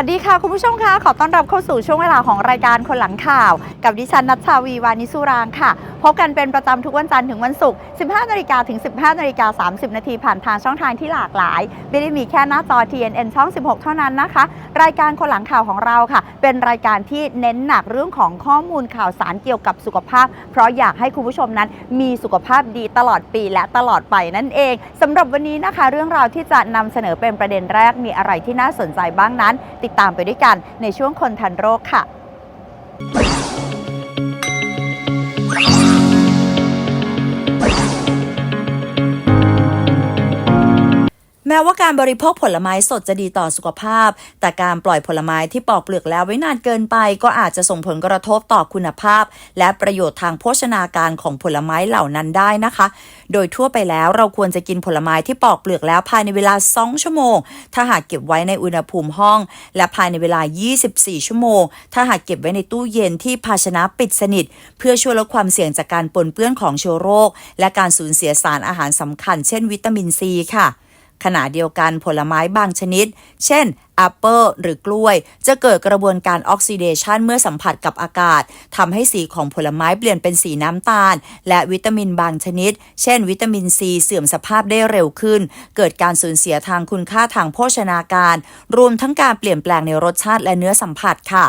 สวัสดีค่ะ คุณผู้ชมคะขอต้อนรับเข้าสู่ช่วงเวลาของรายการคนหลังข่าว กับดิฉันนัชชาวีวานิสุรางค่ะ พบกันเป็นประจำทุกวันจันทร์ถึงวันศุกร์ 15 นาฬิกาถึง 15 นาฬิกา 30 นาทีผ่านทางช่องทางที่หลากหลาย ไม่ได้มีแค่หน้าจอ TNN ช่อง 16 เท่านั้นนะคะ รายการคนหลังข่าวของเราค่ะ เป็นรายการที่เน้นหนักเรื่องของข้อมูลข่าวสารเกี่ยวกับสุขภาพ เพราะอยากให้คุณผู้ชมนั้น มีสุขภาพดีตลอดปีและตลอดไปนั่นเองสำหรับวันนี้นะคะ เรื่องราวที่จะนำเสนอเป็นประเด็นแรกมีอะไรที่น่าสนใจบ้างนั้นติดตามไปด้วยกันในช่วงคนทันโรคค่ะ แม้ว่าการบริโภคผลไม้สดจะดีต่อสุขภาพ แต่การปล่อยผลไม้ที่ปอกเปลือกแล้วไว้นานเกินไป ก็อาจจะส่งผลกระทบต่อคุณภาพ และประโยชน์ทางโภชนาการของผลไม้เหล่านั้นได้นะคะ โดยทั่วไปแล้วเราควรจะกินผลไม้ที่ปอกเปลือกแล้วภายในเวลา 2 ชั่วโมง ถ้าหากเก็บไว้ในอุณหภูมิห้อง และภายในเวลา 24 ชั่วโมง ถ้าหากเก็บไว้ในตู้เย็นที่ภาชนะปิดสนิท เพื่อช่วยลดความเสี่ยงจากการปนเปื้อนของเชื้อโรค และการสูญเสียสารอาหารสำคัญ เช่นวิตามินซีค่ะ ขณะเดียวกันผลไม้บางชนิด เช่นแอปเปิลหรือกล้วย จะเกิดกระบวนการออกซิเดชันเมื่อสัมผัสกับอากาศทำให้สีของผลไม้เปลี่ยนเป็นสีน้ำตาล และวิตามินบางชนิด เช่น วิตามินซีเสื่อมสภาพได้เร็วขึ้น เกิดการสูญเสียทางคุณค่าทางโภชนาการ รวมทั้งการเปลี่ยนแปลงในรสชาติและเนื้อสัมผัสค่ะ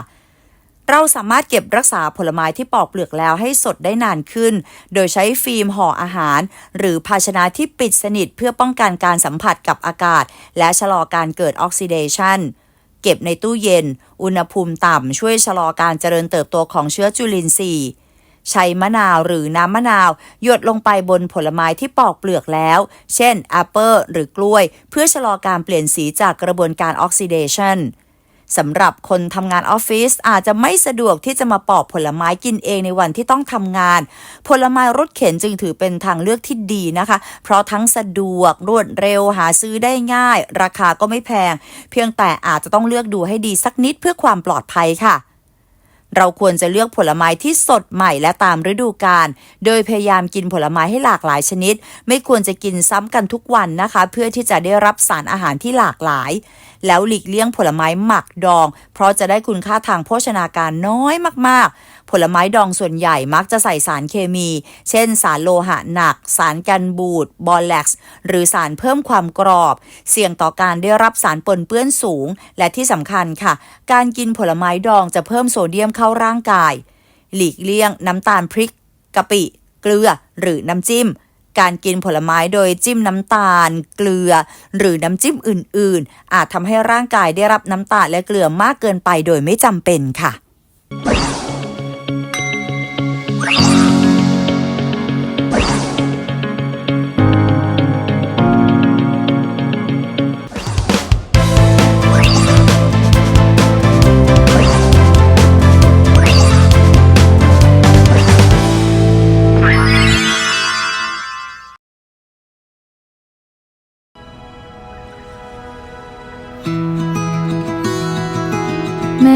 เราสามารถเก็บรักษาผลไม้ที่ปอกเปลือกแล้วให้สดได้นานขึ้น โดยใช้ฟิล์มห่ออาหาร หรือภาชนะที่ปิดสนิทเพื่อป้องกันการสัมผัสกับอากาศ และชะลอการเกิดออกซิเดชันเก็บในตู้เย็น อุณหภูมิต่ำช่วยชะลอการเจริญเติบโตของเชื้อจุลินทรีย์ใช้มะนาวหรือน้ำมะนาว หยดลงไปบนผลไม้ที่ปอกเปลือกแล้ว เช่นแอปเปิลหรือกล้วย เพื่อชะลอการเปลี่ยนสีจากกระบวนการออกซิเดชัน สำหรับคนทำงานออฟฟิศอาจจะไม่สะดวกที่จะมาปอกผลไม้กินเองในวันที่ต้องทำงาน ผลไม้รถเข็นจึงถือเป็นทางเลือกที่ดีนะคะ เพราะทั้งสะดวกรวดเร็วหาซื้อได้ง่าย ราคาก็ไม่แพง เพียงแต่อาจจะต้องเลือกดูให้ดีสักนิดเพื่อความปลอดภัยค่ะเราควรจะเลือกผลไม้ที่สดใหม่และตามฤดูกาล โดยพยายามกินผลไม้ให้หลากหลายชนิด ไม่ควรจะกินซ้ำกันทุกวันนะคะ เพื่อที่จะได้รับสารอาหารที่หลากหลาย แล้วหลีกเลี่ยงผลไม้หมักดอง เพราะจะได้คุณค่าทางโภชนาการน้อยมากๆ ผลไม้ดองส่วนใหญ่มักจะใส่สารเคมี เช่น สารโลหะหนัก สารกันบูด บอลแล็กซ์ หรือสารเพิ่มความกรอบ เสี่ยงต่อการได้รับสารปนเปื้อนสูง และที่สำคัญค่ะ การกินผลไม้ดองจะเพิ่มโซเดียมเข้าร่างกาย หลีกเลี่ยงน้ำตาลพริกกะปิ เกลือ หรือน้ำจิ้ม การกินผลไม้โดยจิ้มน้ำตาล เกลือ หรือน้ำจิ้มอื่น ๆ อาจทำให้ร่างกายได้รับน้ำตาลและเกลือมากเกินไปโดยไม่จำเป็นค่ะ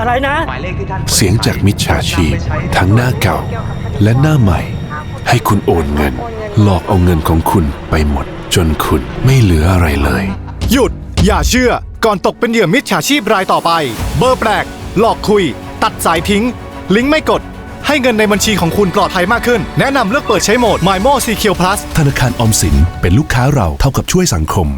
อะไรนะ เสียงจากมิจฉาชีพทั้งหน้าเก่าและหน้าใหม่ ให้คุณโอนเงิน หลอกเอาเงินของคุณไปหมด จนคุณไม่เหลืออะไรเลย หยุด อย่าเชื่อ ก่อนตกเป็นเหยื่อมิจฉาชีพรายต่อไป เบอร์แปลก หลอกคุย ตัดสายทิ้ง ลิงก์ไม่กด ให้เงินในบัญชีของคุณปลอดภัยมากขึ้น แนะนำเลือกเปิดใช้โหมด MyMo Secure Plus ธนาคารออมสินเป็นลูกค้าเราเท่ากับช่วยสังคม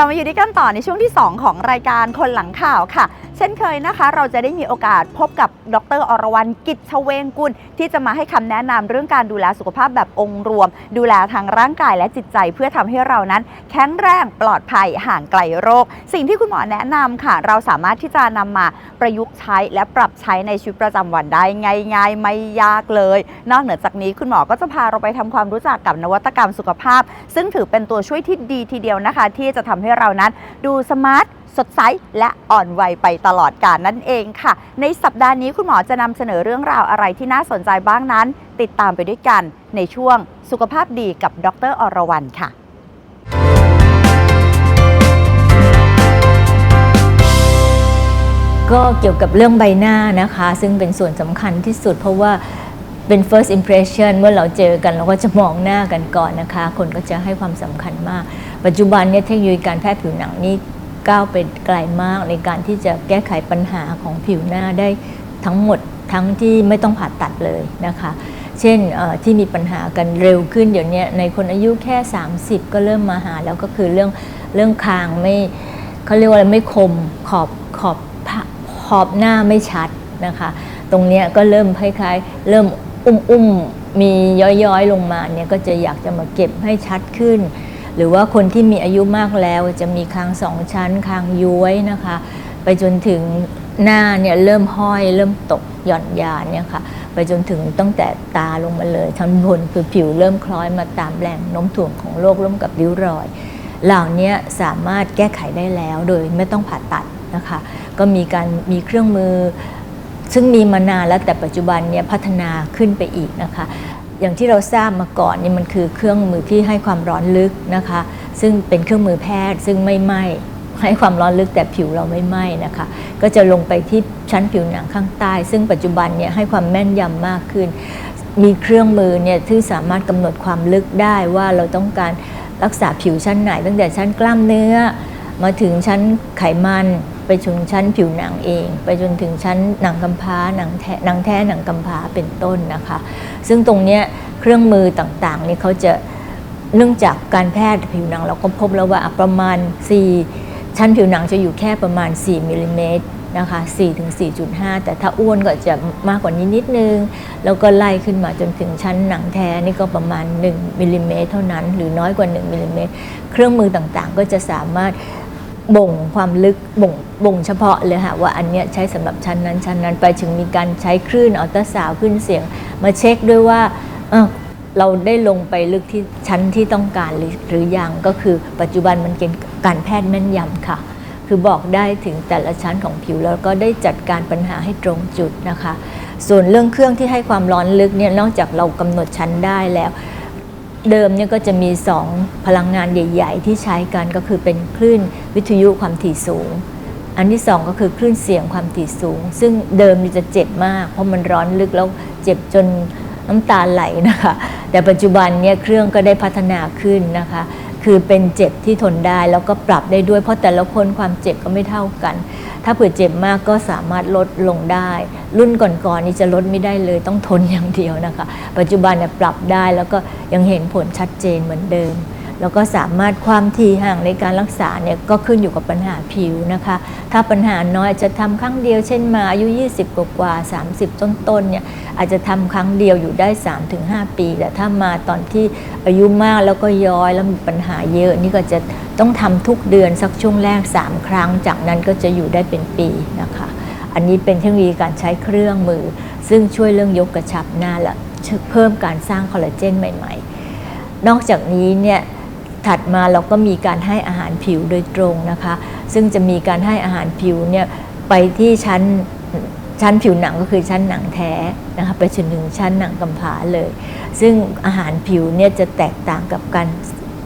เรามาอยู่ด้วยกันต่อในช่วงที่ 2 ของรายการคนหลังข่าวค่ะ เช่นเคยนะคะ เราจะได้มีโอกาสพบกับดรอรวรรณกิจชเวงกุลที่จะมาให้คำแนะนำเรื่องการดูแลสุขภาพแบบองค์รวม ดูแลทางร่างกายและจิตใจเพื่อทำให้เรานั้น แข็งแรงปลอดภัยห่างไกลโรค สิ่งที่คุณหมอแนะนำค่ะ เราสามารถที่จะนำมาประยุกต์ใช้และปรับใช้ในชีวิตประจำวันได้ง่ายๆไม่ยากเลย นอกเหนือจากนี้คุณหมอก็จะพาเราไปทำความรู้จักกับนวัตกรรมสุขภาพ ซึ่งถือเป็นตัวช่วยที่ดีทีเดียวนะคะ ที่จะทำให้เรานั้น ดูสมาร์ทสดใสและอ่อนวัยไปตลอดกาลนั่นเองค่ะ ในสัปดาห์นี้คุณหมอจะนำเสนอเรื่องราวอะไรที่น่าสนใจบ้างนั้น ติดตามไปด้วยกันในช่วงสุขภาพดีกับดรอรวรรณค่ะก็เกี่ยวกับเรื่องใบหน้านะคะ ซึ่งเป็นส่วนสำคัญที่สุด เพราะว่าเป็น first impression เมื่อเราเจอกันเราก็จะมองหน้ากันก่อนนะคะ คนก็จะให้ความสำคัญมาก ปัจจุบันเนี่ยเทคโนโลยีการแพทย์ผิวหนังนี่ก้าวไปไกลมากในการที่จะแก้ไขปัญหาของผิวหน้าได้ทั้งหมดทั้งที่ไม่ต้องผ่าตัดเลยนะคะ เช่นที่มีปัญหากันเร็วขึ้นเดี๋ยวนี้ในคนอายุแค่ 30 ก็เริ่มมาหาแล้วก็คือเรื่องเรื่องคางไม่เขาเรียกว่าอะไรไม่คมขอบขอบขอบหน้าไม่ชัดนะคะ ตรงนี้ก็เริ่มคล้ายๆ เริ่มอุ้มอุ้มๆมีย้อยๆลงมาเนี่ยก็จะอยากจะมาเก็บให้ชัดขึ้น หรือว่าคนที่มีอายุมากแล้วจะมีคางสองชั้นคางย้วยนะคะ ไปจนถึงหน้าเนี่ยเริ่มห้อยเริ่มตกหย่อนยานเนี่ยค่ะไปจนถึงตั้งแต่ตาลงมาเลยทั้งบนคือผิวเริ่มคล้อยมาตามแรงโน้มถ่วงของโลกร่วมกับริ้วรอย เหล่านี้สามารถแก้ไขได้แล้วโดยไม่ต้องผ่าตัดนะคะ ก็มีการมีเครื่องมือ ซึ่งมีมานานแล้วแต่ปัจจุบันเนี่ยพัฒนาขึ้นไปอีกนะคะ อย่างที่เราทราบมาก่อนนี่มันคือเครื่องมือที่ให้ความร้อนลึกนะคะ ซึ่งเป็นเครื่องมือแพทย์ซึ่งไม่ไหม้ให้ความร้อนลึกแต่ผิวเราไม่ไหม้นะคะ ก็จะลงไปที่ชั้นผิวหนังข้างใต้ ซึ่งปัจจุบันเนี่ยให้ความแม่นยำมากขึ้น มีเครื่องมือเนี่ยที่สามารถกำหนดความลึกได้ว่าเราต้องการรักษาผิวชั้นไหน ตั้งแต่ชั้นกล้ามเนื้อ มาถึงชั้นไขมัน ไปถึงชั้นผิวหนังเอง ไปจนถึงชั้นหนังกำพร้าหนังแท้หนังแท้หนังกำพร้าเป็นต้นนะคะ ซึ่งตรงนี้เครื่องมือต่างๆนี่เขาจะเนื่องจากการแพทย์ผิวหนังเราก็พบแล้วว่าประมาณ 4 ชั้นผิวหนังจะอยู่แค่ประมาณ 4มิลลิเมตรนะคะ4ถึง4.5 แต่ถ้าอ้วนก็จะมากกว่านี้นิดนึง แล้วก็ไล่ขึ้นมาจนถึงชั้นหนังแท้นี่ก็ประมาณ 1มิลลิเมตรเท่านั้น หรือน้อยกว่า 1มิลลิเมตร เครื่องมือต่างๆ ก็จะสามารถ บ่งความลึกบ่งบ่งเฉพาะเลยค่ะว่าอันเนี้ยใช้สำหรับชั้นนั้นชั้นนั้นไปถึงมีการใช้คลื่นอัลตราซาวด์ขึ้นเสียง มาเช็คด้วยว่าเอ้าเราได้ลงไปลึกที่ชั้นที่ต้องการหรือหรือยังก็คือปัจจุบันมันเป็นการแพทย์แม่นยำค่ะ คือบอกได้ถึงแต่ละชั้นของผิวแล้วก็ได้จัดการปัญหาให้ตรงจุดนะคะ ส่วนเรื่องเครื่องที่ให้ความร้อนลึกเนี่ยนอกจากเรากำหนดชั้นได้แล้ว เดิมเนี่ยก็จะมี 2 พลังงานใหญ่ ๆ ที่ใช้กันก็คือเป็นคลื่นวิทยุความถี่สูง อันที่ 2 ก็คือคลื่นเสียงความถี่สูง ซึ่งเดิมนี่จะเจ็บมาก เพราะมันร้อนลึกแล้วเจ็บจนน้ำตาไหลนะคะ แต่ปัจจุบันเนี่ยเครื่องก็ได้พัฒนาขึ้นนะคะ คือเป็นเจ็บที่ทนได้แล้วก็ปรับได้ด้วย เพราะแต่ละคนความเจ็บก็ไม่เท่ากัน ถ้าเผื่อเจ็บมากก็สามารถลดลงได้ รุ่นก่อนๆนี่จะลดไม่ได้เลยต้องทนอย่างเดียวนะคะ ปัจจุบันเนี่ยปรับได้แล้วก็ยังเห็นผลชัดเจนเหมือนเดิม แล้วก็สามารถความถี่ห่างในการรักษาเนี่ยก็ขึ้นอยู่กับปัญหาผิวนะคะ ถ้าปัญหาน้อยอาจจะทำครั้งเดียวเช่นมาอายุ 20 กว่ากว่า 30 ต้นๆเนี่ยอาจจะทำครั้งเดียวอยู่ได้ 3-5 ปี แต่ถ้ามาตอนที่อายุมากแล้วก็ย้อยแล้วมีปัญหาเยอะนี่ก็จะต้องทำทุกเดือนสักช่วงแรก 3 ครั้ง จากนั้นก็จะอยู่ได้เป็นปีนะคะ อันนี้เป็นเทคโนโลยีการใช้เครื่องมือ ซึ่งช่วยเรื่องยกกระชับหน้าและเพิ่มการสร้างคอลลาเจนใหม่ ๆ นอกจากนี้เนี่ย ถัดมาเราก็มีการให้อาหารผิวโดยตรงนะคะ ซึ่งจะมีการให้อาหารผิวเนี่ยไปที่ชั้นชั้นผิวหนังก็คือชั้นหนังแท้นะคะไปจนถึงชั้นหนังกำพร้าเลย ซึ่งอาหารผิวเนี่ยจะแตกต่างกับการ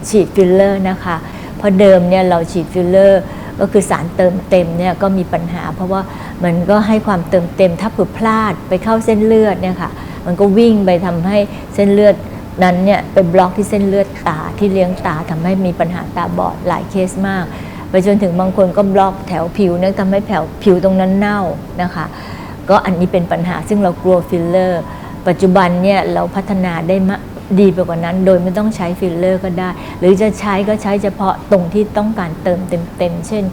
ฉีดฟิลเลอร์นะคะเพราะเดิมเนี่ยเราฉีดฟิลเลอร์ก็คือสารเติมเต็มเนี่ยก็มีปัญหา เพราะว่ามันก็ให้ความเติมเต็มถ้าเผื่อพลาดไปเข้าเส้นเลือดเนี่ยค่ะมันก็วิ่งไปทำให้เส้นเลือด นั้นเนี่ยไปบล็อกที่เส้นเลือดตาที่เลี้ยงตาทำให้มีปัญหาตาบอดหลายเคสมาก ไปจนถึงบางคนก็บล็อกแถวผิวเนี่ยทำให้แถวผิวตรงนั้นเน่านะคะ ก็อันนี้เป็นปัญหาซึ่งเรากลัวฟิลเลอร์ ปัจจุบันเนี่ยเราพัฒนาได้มากดีไปกว่านั้นโดยไม่ต้องใช้ฟิลเลอร์ก็ได้ หรือจะใช้ก็ใช้เฉพาะตรงที่ต้องการเติมเต็มๆเช่น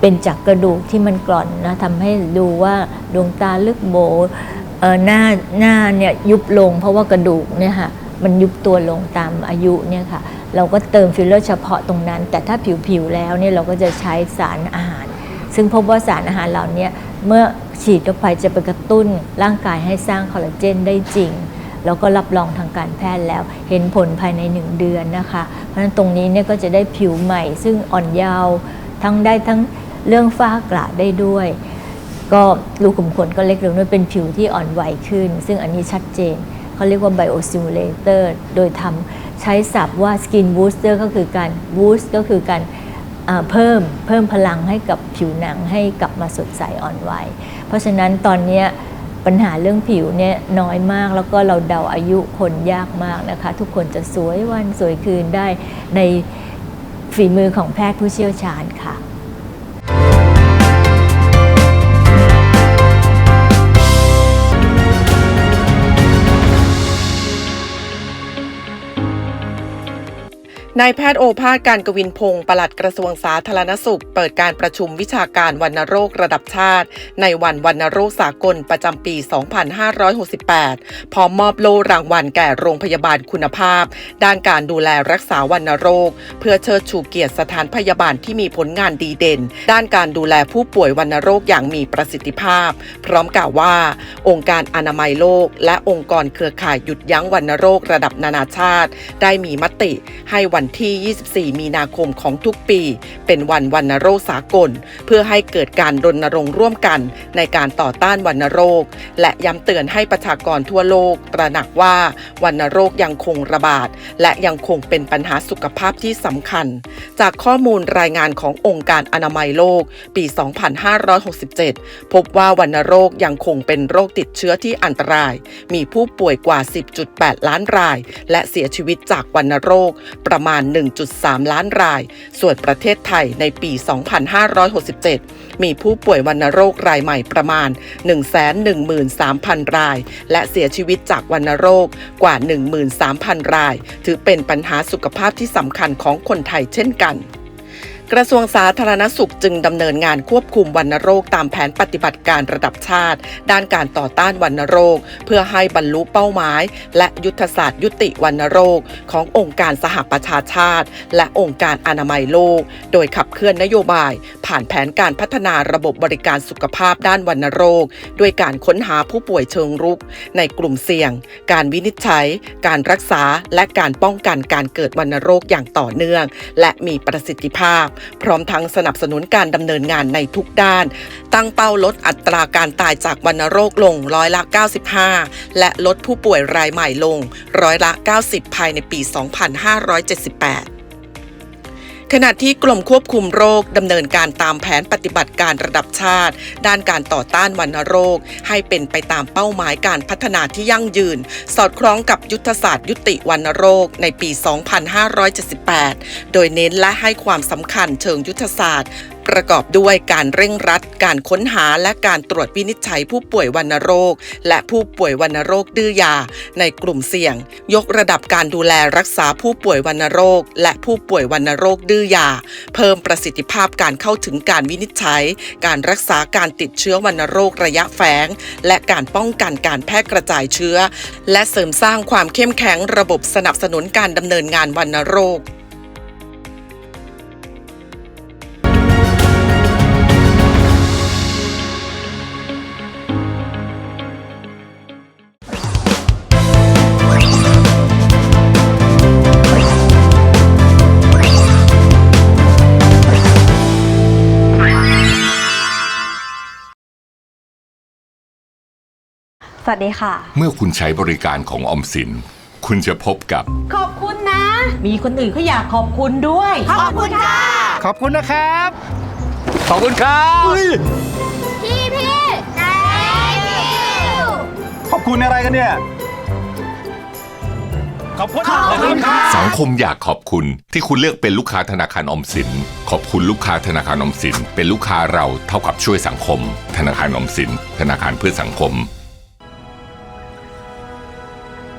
เป็นจากกระดูกที่มันกร่อนนะทำให้ดูว่าดวงตาลึกโบเออหน้าหน้าเนี่ยยุบลงเพราะว่ากระดูกเนี่ยค่ะ มันยุบตัวลงตามอายุเนี่ยค่ะเราก็เติมฟิลเลอร์เฉพาะตรงนั้น แต่ถ้าผิวๆแล้วเนี่ยเราก็จะใช้สารอาหาร ซึ่งพบว่าสารอาหารเหล่านี้เมื่อฉีดเข้าไปจะไปกระตุ้นร่างกายให้สร้างคอลลาเจนได้จริงแล้วก็รับรองทางการแพทย์แล้ว เห็นผลภายใน 1 เดือนนะคะ เพราะฉะนั้นตรงนี้เนี่ยก็จะได้ผิวใหม่ ซึ่งอ่อนเยาว์ทั้งได้ทั้งเรื่องฝ้ากระได้ด้วย ก็รูขุมขนก็เล็กลงด้วยเป็นผิวที่อ่อนไหวขึ้น ซึ่งอันนี้ชัดเจน เขาเรียกว่า biostimulator โดยทำใช้ศัพท์ว่า skin booster ก็คือการ boost ก็คือการเพิ่มเพิ่มพลังให้กับผิวหนังให้กลับมาสดใสอ่อนไหวเพราะฉะนั้นตอนนี้ปัญหาเรื่องผิวเนี่ยน้อยมากแล้วก็เราเดาอายุคนยากมากนะคะ ทุกคนจะสวยวันสวยคืนได้ในฝีมือของแพทย์ผู้เชี่ยวชาญค่ะ นายแพทย์โอภาสการกวินพงศ์ปลัดกระทรวงสาธารณสุข เปิดการประชุมวิชาการวัณโรคระดับชาติ ในวันวัณโรคสากลประจำปี 2568 พร้อมมอบโล่รางวัลแก่โรงพยาบาลคุณภาพ ด้านการดูแลรักษาวัณโรค เพื่อเชิดชูเกียรติสถานพยาบาลที่มีผลงานดีเด่น ด้านการดูแลผู้ป่วยวัณโรคอย่างมีประสิทธิภาพ พร้อมกล่าวว่า องค์การอนามัยโลก และองค์กรเครือข่ายหยุดยั้งวัณโรคระดับนานาชาติ ได้มีมติให้วันที่ 24 มีนาคมของทุกปี เป็นวันวัณโรคสากล เพื่อให้เกิดการรณรงค์ร่วมกันในการต่อต้านวัณโรค และย้ำเตือนให้ประชากรทั่วโลก ตระหนักว่าวัณโรคยังคงระบาด และยังคงเป็นปัญหาสุขภาพที่สำคัญ จากข้อมูลรายงานขององค์การอนามัยโลก ปี 2567 พบว่าวัณโรคยังคงเป็นโรคติดเชื้อที่อันตราย มีผู้ป่วยกว่า 10.8 ล้านราย และเสียชีวิตจากวัณโรคประมาณาณ 1.3 ล้านราย ส่วนประเทศไทยในปี 2567 มีผู้ป่วยวัณโรครายใหม่ประมาณ 113,000 ราย และเสียชีวิตจากวัณโรคกว่า 13,000 ราย ถือเป็นปัญหาสุขภาพที่สำคัญของคนไทยเช่นกัน กระทรวงสาธารณสุขจึงดำเนินงานควบคุมวัณโรคตามแผนปฏิบัติการระดับชาติ ด้านการต่อต้านวัณโรค เพื่อให้บรรลุเป้าหมาย และยุทธศาสตร์ยุติวัณโรค ขององค์การสหประชาชาติ และองค์การอนามัยโลก โดยขับเคลื่อนนโยบาย ผ่านแผนการพัฒนาระบบบริการสุขภาพด้านวัณโรค ด้วยการค้นหาผู้ป่วยเชิงรุก ในกลุ่มเสี่ยง การวินิจฉัย การรักษาและการป้องกันการเกิดวัณโรคอย่างต่อเนื่อง และมีประสิทธิภาพพร้อมทั้งสนับสนุนการดำเนินงานในทุกด้าน ตั้งเป้าลดอัตราการตายจากวัณโรคลงร้อยละ 95 และลดผู้ป่วยรายใหม่ลงร้อยละ 90 ภายในปี 2578 ขณะที่กรมควบคุมโรคดำเนินการตามแผนปฏิบัติการระดับชาติ ด้านการต่อต้านวัณโรค ให้เป็นไปตามเป้าหมายการพัฒนาที่ยั่งยืน สอดคล้องกับยุทธศาสตร์ยุติวัณโรคในปี 2578 โดยเน้นและให้ความสำคัญเชิงยุทธศาสตร์ ประกอบด้วยการเร่งรัด การค้นหาและการตรวจวินิจฉัยผู้ป่วยวัณโรค และผู้ป่วยวัณโรคดื้อยา ในกลุ่มเสี่ยง ยกระดับการดูแลรักษาผู้ป่วยวัณโรค และผู้ป่วยวัณโรคดื้อยา เพิ่มประสิทธิภาพการเข้าถึงการวินิจฉัย การรักษาการติดเชื้อวัณโรคระยะแฝง และการป้องกันการแพร่กระจายเชื้อ และเสริมสร้างความเข้มแข็งระบบสนับสนุนการดำเนินงานวัณโรค วัสดีค่ะ เมื่อคุณใช้บริการของออมสิน คุณจะพบกับ ขอบคุณนะ มีคนอื่นเขาอยากขอบคุณด้วย ขอบคุณค่ะ ขอบคุณนะครับ ขอบคุณครับพี่พี่ขอบคุณอะไรกันเนี่ย ขอบคุณขอบคุณครับสังคมอยากขอบคุณที่คุณเลือกเป็นลูกค้าธนาคารออมสิน ขอบคุณลูกค้าธนาคารออมสิน เป็นลูกค้าเราเท่ากับช่วยสังคม ธนาคารออมสิน ธนาคารเพื่อสังคม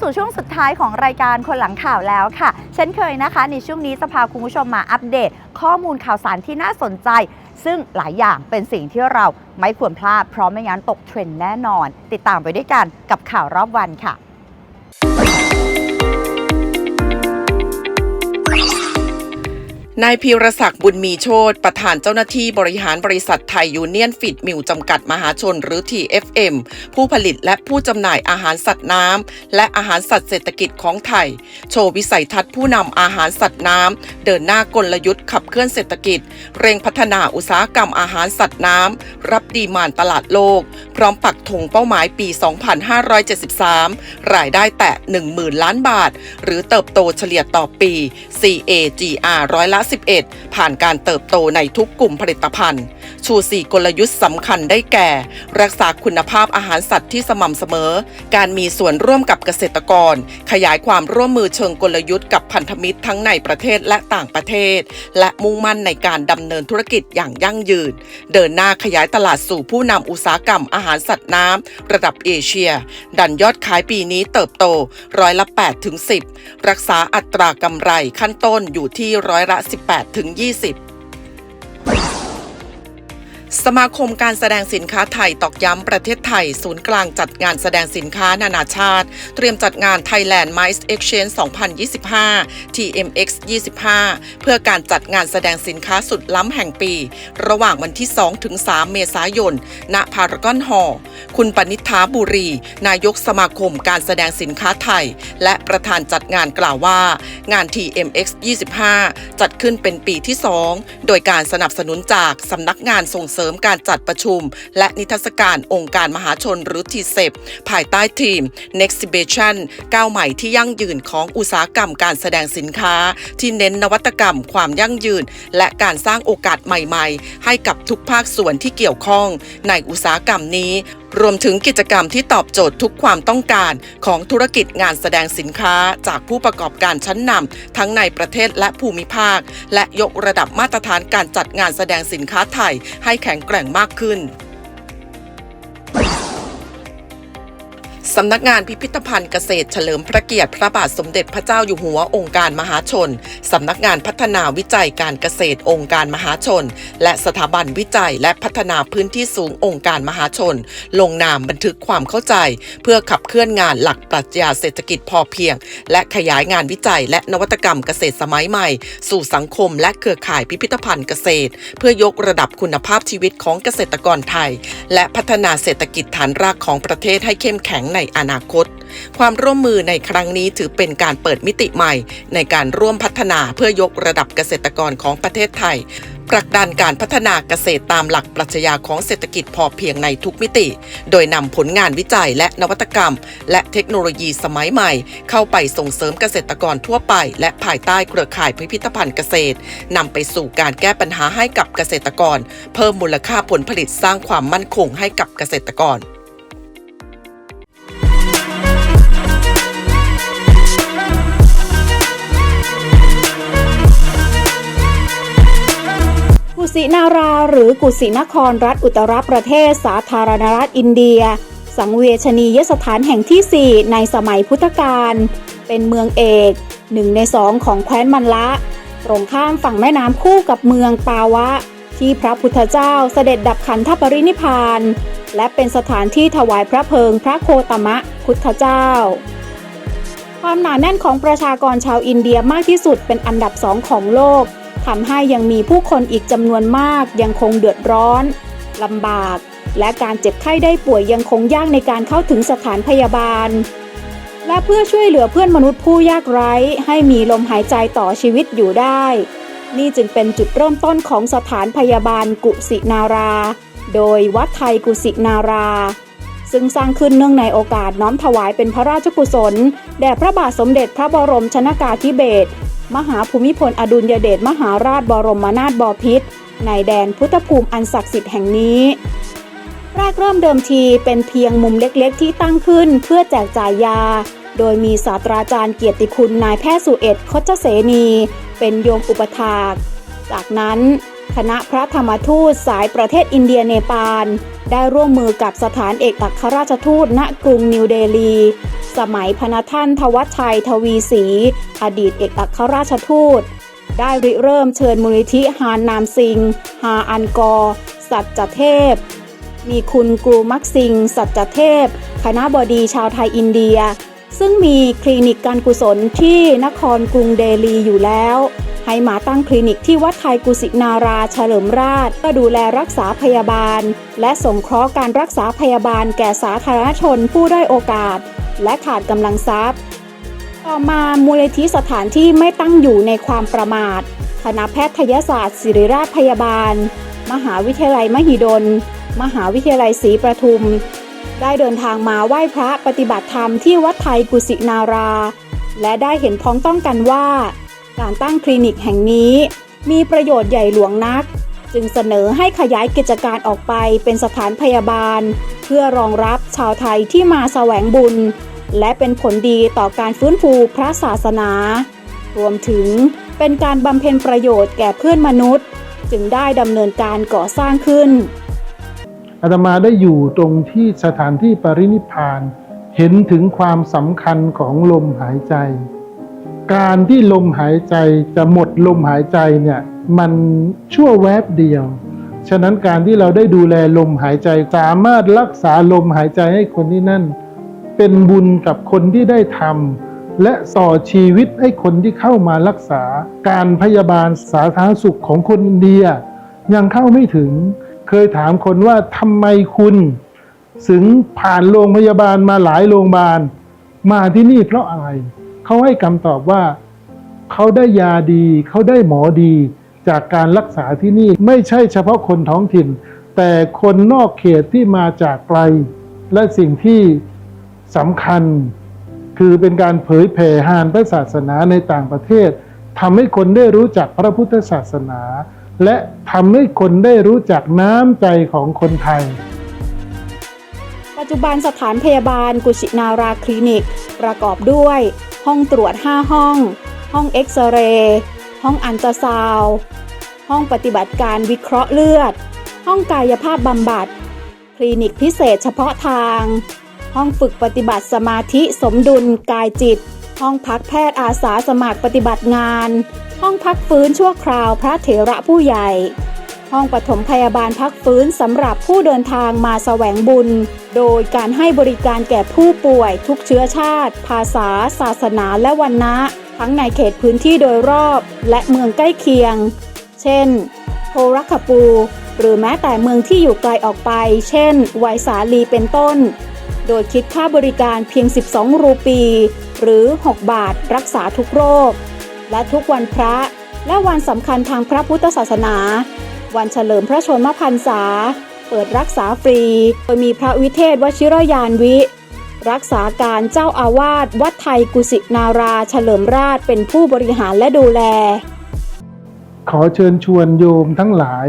สู่ช่วงสุดท้ายของรายการคนหลังข่าวแล้วค่ะ เช่นเคยนะคะ ในช่วงนี้จะพาคุณผู้ชมมาอัปเดต ข้อมูลข่าวสารที่น่าสนใจ ซึ่งหลายอย่างเป็นสิ่งที่เราไม่ควรพลาดเพราะไม่งั้นตกเทรนด์แน่นอน ติดตามไปด้วยกันกับข่าวรอบวันค่ะ นายพีรศักดิ์บุญมีโชตประธานเจ้าหน้าที่บริหารบริษัทไทยยูเนียนฟิตมิลจำกัดมหาชนหรือ TFM ผู้ผลิตและผู้จำหน่ายอาหารสัตว์น้ำและอาหารสัตว์เศรษฐกิจของไทย โชว์วิสัยทัศน์ผู้นำอาหารสัตว์น้ำเดินหน้ากลยุทธ์ขับเคลื่อนเศรษฐกิจ เร่งพัฒนาอุตสาหกรรมอาหารสัตว์น้ำรับดีมานตลาดโลก พร้อมปักธงเป้าหมายปี 2573 รายได้แตะ10,000 ล้านบาท หรือเติบโตเฉลี่ยต่อปี CAGR ร้อยละ11ผ่านการเติบโตในทุกกลุ่มผลิตภัณฑ์ ชู 4 กลยุทธ์สำคัญได้แก่ รักษาคุณภาพอาหารสัตว์ที่สม่ำเสมอ การมีส่วนร่วมกับเกษตรกร ขยายความร่วมมือเชิงกลยุทธ์กับพันธมิตรทั้งในประเทศและต่างประเทศ และมุ่งมั่นในการดำเนินธุรกิจอย่างยั่งยืน เดินหน้าขยายตลาดสู่ผู้นำอุตสาหกรรมอาหารสัตว์น้ำระดับเอเชีย ดันยอดขายปีนี้เติบโตร้อยละ8ถึง10 รักษาอัตรากำไรขั้นต้นอยู่ที่ร้อยละ18ถึง20 สมาคมการแสดงสินค้าไทยตอกย้ำประเทศไทย ศูนย์กลางจัดงานแสดงสินค้านานาชาติ เตรียมจัดงาน Thailand Mice Exchange 2025 TMX 25 เพื่อการจัดงานแสดงสินค้าสุดล้ำแห่งปี ระหว่างวันที่ 2 ถึง 3 เมษายน ณ พารากอนฮอลล์คุณปณิธาบุรี นายกสมาคมการแสดงสินค้าไทย และประธานจัดงานกล่าวว่า งาน TMX 25 จัดขึ้นเป็นปีที่ 2 โดยการสนับสนุนจากสำนักงานส่งเสริมการจัดประชุม และนิทรรศการองค์การมหาชนหรือทีเซภายใต้ทีม Next i b i t i o n ก้าวใหม่ที่ยั่งยืนของอุตสาหกรรมการแสดงสินค้า ที่เน้นนวัตกรรม ความยั่งยืน และการสร้างโอกาสใหม่ ๆ ให้กับทุกภาคส่วนที่เกี่ยวข้อง ในอุตสาหกรรมนี้ รวมถึงกิจกรรมที่ตอบโจทย์ทุกความต้องการของธุรกิจงานแสดงสินค้าจากผู้ประกอบการชั้นนำทั้งในประเทศและภูมิภาค และยกระดับมาตรฐานการจัดงานแสดงสินค้าไทยให้แข็งแกร่งมากขึ้น สำนักงานพิพิธภัณฑ์เกษตรเฉลิมพระเกียรติพระบาทสมเด็จพระเจ้าอยู่หัวองค์การมหาชน สำนักงานพัฒนาวิจัยการเกษตรองค์การมหาชน และสถาบันวิจัยและพัฒนาพื้นที่สูงองค์การมหาชน ลงนามบันทึกความเข้าใจ เพื่อขับเคลื่อนงานหลักปรัชญาเศรษฐกิจพอเพียง และขยายงานวิจัยและนวัตกรรมเกษตรสมัยใหม่ สู่สังคม และเครือข่ายพิพิธภัณฑ์เกษตร เพื่อยกระดับคุณภาพชีวิตของเกษตรกรไทย และพัฒนาเศรษฐกิจฐานรากของประเทศให้เข้มแข็งในอนาคต ความร่วมมือในครั้งนี้ถือเป็นการเปิดมิติใหม่ ในการร่วมพัฒนาเพื่อยกระดับเกษตรกรของประเทศไทยผลักดันการพัฒนาเกษตรตามหลักปรัชญาของเศรษฐกิจพอเพียงในทุกมิติ โดยนำผลงานวิจัยและนวัตกรรม และเทคโนโลยีสมัยใหม่ เข้าไปส่งเสริมเกษตรกรทั่วไป และภายใต้เครือข่ายพิพิธภัณฑ์เกษตรนำไปสู่การแก้ปัญหาให้กับเกษตรกร เพิ่มมูลค่าผลผลิตสร้างความมั่นคงให้กับเกษตรกร สินาราหรือกุสินครรัฐอุตรประเทศสาธารณรัฐอินเดีย สังเวชนียสถานแห่งที่ 4 ในสมัยพุทธกาลเป็นเมืองเอกหนึ่งในสองของแคว้นมันละ ตรงข้ามฝั่งแม่น้ำคู่กับเมืองปาวะ ที่พระพุทธเจ้าเสด็จดับขันธปรินิพาน และเป็นสถานที่ถวายพระเพลิงพระโคตมะพุทธเจ้า ความหนาแน่นของประชากรชาวอินเดียมากที่สุดเป็นอันดับสองของโลก ทำให้ยังมีผู้คนอีกจำนวนมากยังคงเดือดร้อนลำบาก และการเจ็บไข้ได้ป่วยยังคงยากในการเข้าถึงสถานพยาบาล และเพื่อช่วยเหลือเพื่อนมนุษย์ผู้ยากไร้ ให้มีลมหายใจต่อชีวิตอยู่ได้ นี่จึงเป็นจุดเริ่มต้นของสถานพยาบาลกุสินารา โดยวัดไทยกุสินารา ซึ่งสร้างขึ้นเนื่องในโอกาสน้อมถวายเป็นพระราชกุศล แด่พระบาทสมเด็จพระบรมชนากาธิเบศร มหาภูมิพลอดุลยเดชมหาราชบรมนาถบพิตรในแดนพุทธภูมิอันศักดิ์สิทธิ์แห่งนี้แรกเริ่มเดิมทีเป็นเพียงมุมเล็กๆ ที่ตั้งขึ้นเพื่อแจกจ่ายยา โดยมีศาสตราจารย์เกียรติคุณนายแพทย์สุเอ็ดคชเสนี เป็นโยมอุปถาก จากนั้น คณะพระธรรมทูตสายประเทศอินเดียเนปาล ได้ร่วมมือกับสถานเอกอัครราชทูตณกรุงนิวเดลี สมัยพนท่านทวัชชัยทวีศรีอดีตเอกอัครราชทูต ได้ริเริ่มเชิญมูลนิธิฮานนามซิง ฮาอันกอร์สัจเทพ มีคุณกรูมักซิง สัจเทพ คณะบดีชาวไทยอินเดีย ซึ่งมีคลินิกการกุศลที่นครกรุงเดลีอยู่แล้วให้มาตั้งคลินิกที่วัดไทยกุสินาราเฉลิมราชก็ดูแลรักษาพยาบาล และสงเคราะห์การรักษาพยาบาลแก่สาธารณชนผู้ได้อยโอกาส และขาดกำลังทรัพย์ ต่อมามูลนิธิสถานที่ไม่ตั้งอยู่ในความประมาทคณะแพทยศาสตร์ ศิริราชพยาบาล มหาวิทยาลัยมหิดล มหาวิทยาลัยศรีประทุม ได้เดินทางมาไหว้พระปฏิบัติธรรมที่วัดไทยกุสินารา และได้เห็นพ้องต้องกันว่า การตั้งคลินิกแห่งนี้ มีประโยชน์ใหญ่หลวงนัก จึงเสนอให้ขยายกิจการออกไปเป็นสถานพยาบาล เพื่อรองรับชาวไทยที่มาแสวงบุญ และเป็นผลดีต่อการฟื้นฟูพระศาสนา รวมถึงเป็นการบำเพ็ญประโยชน์แก่เพื่อนมนุษย์ จึงได้ดำเนินการก่อสร้างขึ้นอาตมาได้อยู่ตรงที่สถานที่ปรินิพพาน เห็นถึงความสำคัญของลมหายใจ การที่ลมหายใจจะหมดลมหายใจเนี่ยมันชั่วแวบเดียว ฉะนั้นการที่เราได้ดูแลลมหายใจสามารถรักษาลมหายใจให้คนที่นั่น เป็นบุญกับคนที่ได้ทำและต่อชีวิตให้คนที่เข้ามารักษา การพยาบาลสาธารณสุขของคนอินเดีย ยังเข้าไม่ถึง เคยถามคนว่าทำไมคุณถึงผ่านโรงพยาบาลมาหลายโรงพยาบาล มาที่นี่เพราะอะไร เขาให้คำตอบว่า เขาได้ยาดี เขาได้หมอดี จากการรักษาที่นี่ไม่ใช่เฉพาะคนท้องถิ่น แต่คนนอกเขตที่มาจากไกล และสิ่งที่สำคัญ คือเป็นการเผยแผ่หานพระศาสนาในต่างประเทศทำให้คนได้รู้จักพระพุทธศาสนา และทำให้คนได้รู้จักน้ำใจของคนไทยปัจจุบันสถานพยาบาลกุชินาราคลินิก ประกอบด้วย ห้องตรวจ 5 ห้อง ห้องเอ็กซเรย์ห้องอันตราซาวห้องปฏิบัติการวิเคราะห์เลือด ห้องกายภาพบำบัด คลินิกพิเศษเฉพาะทาง ห้องฝึกปฏิบัติสมาธิสมดุลกายจิต ห้องพักแพทย์อาสาสมัครปฏิบัติงาน ห้องพักฟื้นชั่วคราวพระเถระผู้ใหญ่ ห้องปฐมพยาบาลพักฟื้นสำหรับผู้เดินทางมาแสวงบุญ โดยการให้บริการแก่ผู้ป่วยทุกเชื้อชาติ ภาษา ศาสนาและวันนะ ทั้งในเขตพื้นที่โดยรอบและเมืองใกล้เคียง เช่นโทรัคปู หรือแม้แต่เมืองที่อยู่ไกลออกไป เช่น ไวสาลีเป็นต้น โดยคิดค่าบริการเพียง 12 รูปี หรือ 6 บาทรักษาทุกโรค และทุกวันพระและวันสำคัญทางพระพุทธศาสนา วันเฉลิมพระชนมพรรษา เปิดรักษาฟรี โดยมีพระวิเทศวชิรยานวิ รักษาการเจ้าอาวาสวัดไทยกุสินาราเฉลิมราชเป็นผู้บริหารและดูแล ขอเชิญชวนโยมทั้งหลาย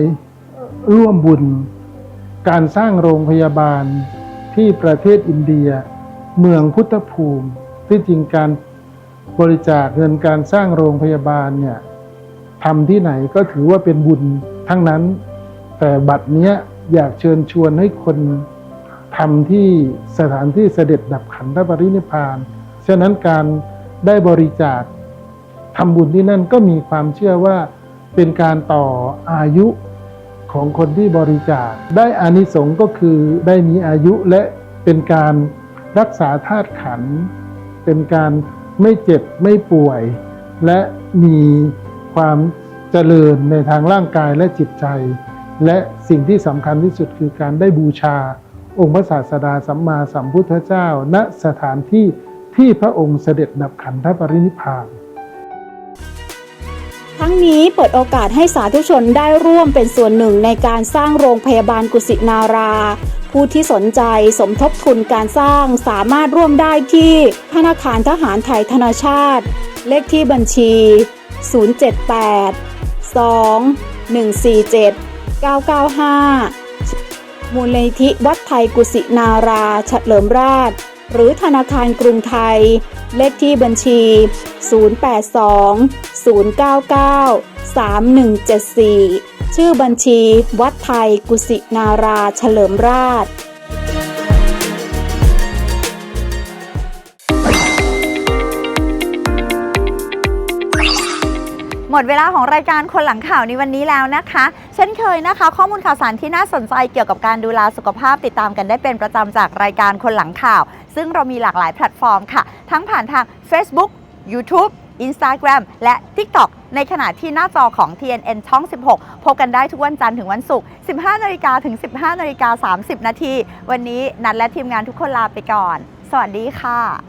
ร่วมบุญ การสร้างโรงพยาบาลที่ประเทศอินเดีย เมืองพุทธภูมิที่จริงการบริจาคเงินการสร้างโรงพยาบาลเนี่ย ทำที่ไหนก็ถือว่าเป็นบุญทั้งนั้น แต่บัดเนี้ยอยากเชิญชวนให้คนทำที่สถานที่เสด็จดับขันธปรินิพานฉะนั้นการได้บริจาคทำบุญที่นั่นก็มีความเชื่อว่าเป็นการต่ออายุของคนที่บริจาค ได้อานิสงส์ก็คือได้มีอายุและเป็นการรักษาธาตุขัน เป็นการไม่เจ็บไม่ป่วย และมี ความเจริญในทางร่างกายและจิตใจ และสิ่งที่สำคัญที่สุดคือการได้บูชา องค์พระศาสดาสัมมาสัมพุทธเจ้า ณสถานที่ที่พระองค์เสด็จดับขันธปรินิพพานทั้งนี้เปิดโอกาสให้สาธุชนได้ร่วมเป็นส่วนหนึ่งในการสร้างโรงพยาบาลกุสินารา ผู้ที่สนใจสมทบทุนการสร้างสามารถร่วมได้ที่ธนาคารทหารไทยธนาชาติ เลขที่บัญชี 078 2 147 995 มูลนิธิวัดไทยกุสินาราเฉลิมราช หรือธนาคารกรุงไทย เลขที่บัญชี 082 099 3174 ชื่อบัญชีวัดไทยกุสินาราเฉลิมราช หมดเวลาของรายการคนหลังข่าวในวันนี้แล้วนะคะ เช่นเคยนะคะ ข้อมูลข่าวสารที่น่าสนใจเกี่ยวกับการดูแลสุขภาพติดตามกันได้เป็นประจำจากรายการคนหลังข่าว ซึ่งเรามีหลากหลายแพลตฟอร์มค่ะ ทั้งผ่านทาง Facebook YouTube Instagram และ TikTok ในขณะที่หน้าจอของ TNN ช่อง 16 พบกันได้ทุกวันจันทร์ถึงวันศุกร์ 15นาฬิกาถึง 15นาฬิกา30 นาที วันนี้นัดและทีมงานทุกคนลาไปก่อน สวัสดีค่ะ